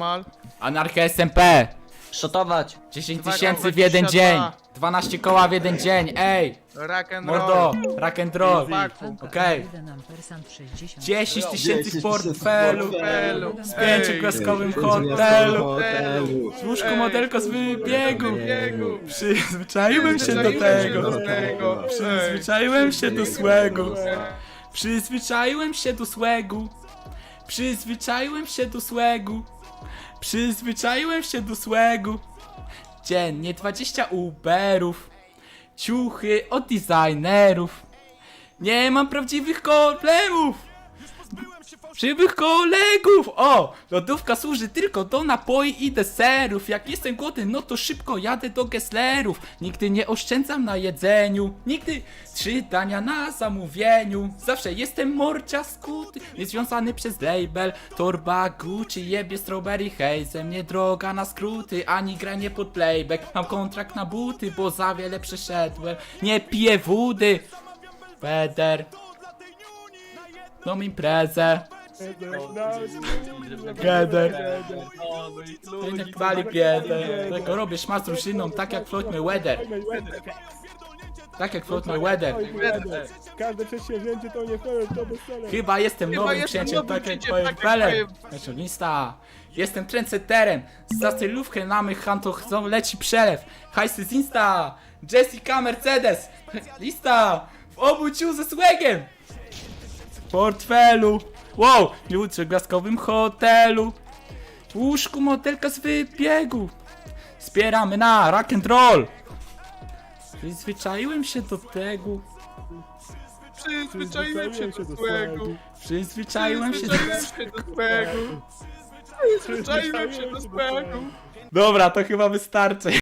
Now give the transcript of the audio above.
Mal. Anarchia SMP! Szotować. 10 Dwa tysięcy koła w jeden 22. dzień! 12 koła w jeden dzień, ej! Rock and Mordo! roll. Rock and roll! Chłopaku. Okej. 10 tysięcy w portfelu! Portfelu. Z pięciogwiazdkowym hotelu! Hotelu. W łóżku modelko z wybiegu! Biegu. Przyzwyczaiłem się do Przyzwyczaiłem się tego! do tego. Przyzwyczaiłem się do swego! Przyzwyczaiłem się do swego! Przyzwyczaiłem się do swego! Przyzwyczaiłem się do swego! Dziennie 20 Uberów! Ciuchy od designerów! Nie mam prawdziwych problemów! Żywych kolegów! O! Lodówka służy tylko do napoi i deserów. Jak jestem głodny, no to szybko jadę do Gesslerów. Nigdy nie oszczędzam na jedzeniu. Nigdy trzy dania na zamówieniu. Zawsze jestem morcia skuty, niezwiązany przez label. Torba Gucci, jebie strawberry haze. Nie droga na skróty, ani granie pod playback. Mam kontrakt na buty, bo za wiele przeszedłem. Nie piję wody. Feder. No imprezę. Geder. Dali biedę. Tego robię szmat z drużyną, tak jak Floyd Mayweather. Tak jak Floyd Mayweather. Każde przedsięwzięcie to nie fair, to bez. Chyba jestem Chyba nowym jestem księciem, nowym tak jak księciem, moim tak jak. Jestem trendsetterem. Za stylówkę na mych hantoch leci przelew. Hajsy z Insta. Jessica Mercedes. Lista. W obuciu ze swagiem. W portfelu. Wow, w gwiazdkowym hotelu. W łóżku modelka z wybiegu. Spieramy na rock and roll. Przyzwyczaiłem się do tego. Przyzwyczaiłem się do swego. Przyzwyczaiłem się do Przyzwyczaiłem się do swego. Przyzwyczaiłem się do swego. Dobra, to chyba wystarczy.